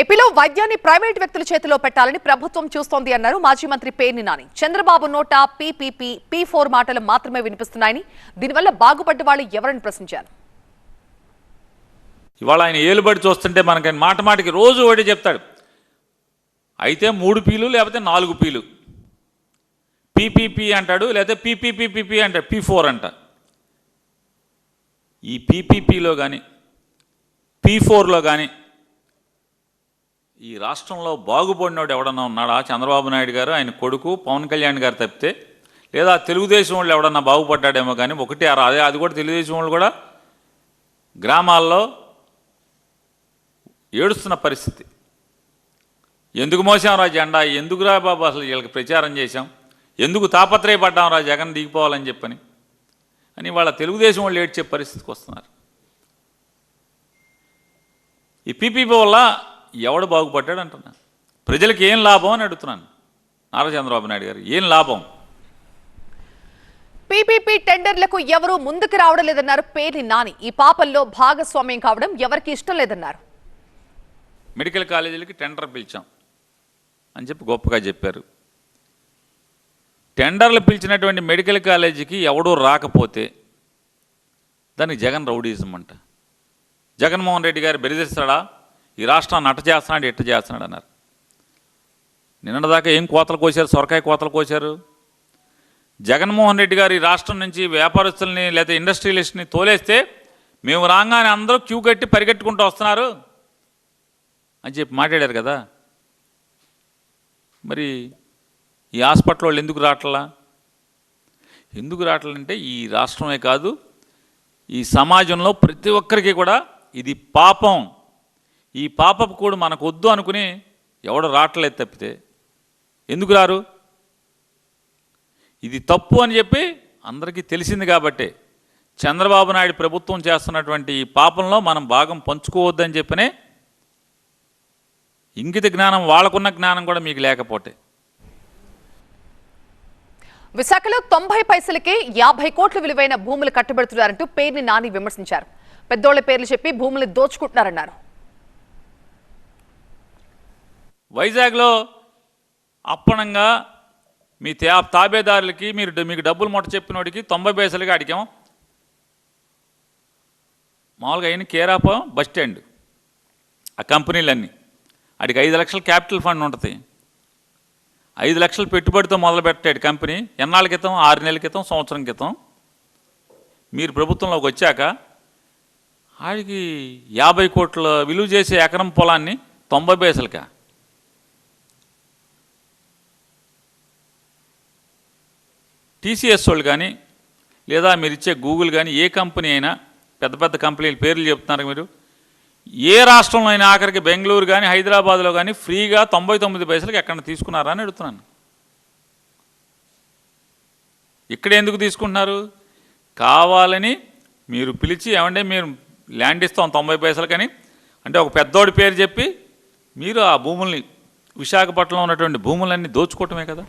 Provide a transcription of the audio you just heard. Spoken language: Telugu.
ఏపీలో వైద్యాన్ని ప్రైవేట్ వ్యక్తుల చేతిలో పెట్టాలని ప్రభుత్వం చూస్తోంది అన్నారు మాజీ మంత్రి పేర్ని నాని. చంద్రబాబు నోట పీపీపీ పీ ఫోర్ మాటలు మాత్రమే వినిపిస్తున్నాయని దీనివల్ల బాగుపడ్డ వాళ్ళు ఎవరని ప్రశ్నించారు? ఇవాళ ఆయన ఏలుబడి చూస్తుంటే మనకి మాట మాటికి రోజు ఒకటి చెప్తాడు. అయితే మూడు పీలు లేకపోతే నాలుగు పీలు. పీపీపీ అంటాడు లేకపోతే పీపీపీపీపీ అంటాడు పీ ఫోర్ అంట. ఈ పీపీపీలో కానీ పీ ఫోర్లో కానీ ఈ రాష్ట్రంలో బాగుపడినోడు ఎవడన్నా ఉన్నాడా? చంద్రబాబు నాయుడు గారు ఆయన కొడుకు పవన్ కళ్యాణ్ గారు తప్పితే? లేదా తెలుగుదేశం వాళ్ళు ఎవడన్నా బాగుపడ్డాడేమో కానీ ఒకటి అదే అది కూడా తెలుగుదేశం వాళ్ళు కూడా గ్రామాల్లో ఏడుస్తున్న పరిస్థితి. ఎందుకు మోసాం రా జెండా? ఎందుకురా బాబు అసలు వీళ్ళకి ప్రచారం చేశాం? ఎందుకు తాపత్రయపడ్డాం రా జగన్ దిగిపోవాలని చెప్పని? అని వాళ్ళ తెలుగుదేశం వాళ్ళు ఏడ్చే పరిస్థితికి వస్తున్నారు. ఈ పీపీపీ వల్ల ఎవడు బాగుపడ్డాడు అంటున్నా ప్రజలకు ఏం లాభం అని అడుగుతున్నాను. నారా చంద్రబాబు నాయుడు గారు ఏం లాభం? పీపీపీ టెండర్లకు ఎవరూ ముందుకు రావడం లేదన్నారు పేర్ని నాని. ఈ పాపంలో భాగస్వామ్యం కావడం ఎవరికి ఇష్టం లేదన్నారు. మెడికల్ కాలేజీలకి టెండర్ పిలిచాం అని చెప్పి గొప్పగా చెప్పారు. టెండర్లు పిలిచినటువంటి మెడికల్ కాలేజీకి ఎవడూ రాకపోతే దానికి జగన్ రౌడీజం అంట. జగన్మోహన్ రెడ్డి గారు బెదిరిస్తాడా? ఈ రాష్ట్రాన్ని అట్ట చేస్తున్నాడు ఎట్ట చేస్తున్నాడు అన్నారు. నిన్నటిదాకా ఏం కోతలు కోసారు సొరకాయ కోతలు కోసారు జగన్మోహన్ రెడ్డి గారు ఈ రాష్ట్రం నుంచి వ్యాపారస్తుల్ని లేదా ఇండస్ట్రియలిస్ట్ని తోలేస్తే మేము రాగానే అందరూ క్యూ కట్టి పరిగెట్టుకుంటూ వస్తున్నారు అని చెప్పి మాట్లాడారు కదా. మరి ఈ హాస్పిటల్ వాళ్ళు ఎందుకు రావట్లా ఎందుకు రావట్లంటే ఈ రాష్ట్రమే కాదు ఈ సమాజంలో ప్రతి ఒక్కరికి కూడా ఇది పాపం. ఈ పాపపు కూడా మనకు వద్దు అనుకుని ఎవడు రావట్లేదు తప్పితే. ఎందుకు రారు? ఇది తప్పు అని చెప్పి అందరికీ తెలిసింది కాబట్టే. చంద్రబాబు నాయుడు ప్రభుత్వం చేస్తున్నటువంటి ఈ పాపంలో మనం భాగం పంచుకోవద్దని చెప్పనే ఇంగిత జ్ఞానం వాళ్ళకున్న జ్ఞానం కూడా మీకు లేకపోతే. విశాఖలో తొంభై పైసలకే యాభై కోట్ల విలువైన భూములు కట్టబెడుతున్నారంటూ పేర్ని నాని విమర్శించారు. పెద్దోళ్ళ పేర్లు చెప్పి భూములు దోచుకుంటున్నారన్నారు. వైజాగ్లో అప్పనంగా మీ తా తాబేదారులకి మీరు మీకు డబ్బులు మొట్ట చెప్పినోడికి తొంభై పైసలకి అడిగాం. మామూలుగా అయిన కేరాప బస్ స్టాండ్. ఆ కంపెనీలన్నీ. అడిగి ఐదు లక్షల క్యాపిటల్ ఫండ్ ఉంటుంది. ఐదు లక్షల పెట్టుబడితో మొదలు పెట్టాడు కంపెనీ. ఎన్నాళ్ళ క్రితం? ఆరు నెలల క్రితం? సంవత్సరం క్రితం. మీరు ప్రభుత్వంలోకి వచ్చాక ఆడికి యాభై కోట్ల విలువ చేసే ఎకరం పొలాన్ని తొంభై పైసలకా? టీసీఎస్ వాళ్ళు కానీ లేదా మీరు ఇచ్చే గూగుల్ కానీ ఏ కంపెనీ అయినా పెద్ద పెద్ద కంపెనీలు పేర్లు చెప్తున్నారు మీరు. ఏ రాష్ట్రంలో అయినా ఆఖరికి బెంగళూరు కానీ హైదరాబాద్లో కానీ ఫ్రీగా తొంభై తొమ్మిది పైసలకి ఎక్కడ తీసుకున్నారా అని అడుగుతున్నాను. ఇక్కడ ఎందుకు తీసుకుంటున్నారు? కావాలని మీరు పిలిచి ఏమంటే మీరు ల్యాండ్ ఇస్తాం తొంభై పైసలకని అంటే ఒక పెద్దోడి పేరు చెప్పి మీరు ఆ భూముల్ని విశాఖపట్నంలో ఉన్నటువంటి భూములన్నీ దోచుకోవటమే కదా.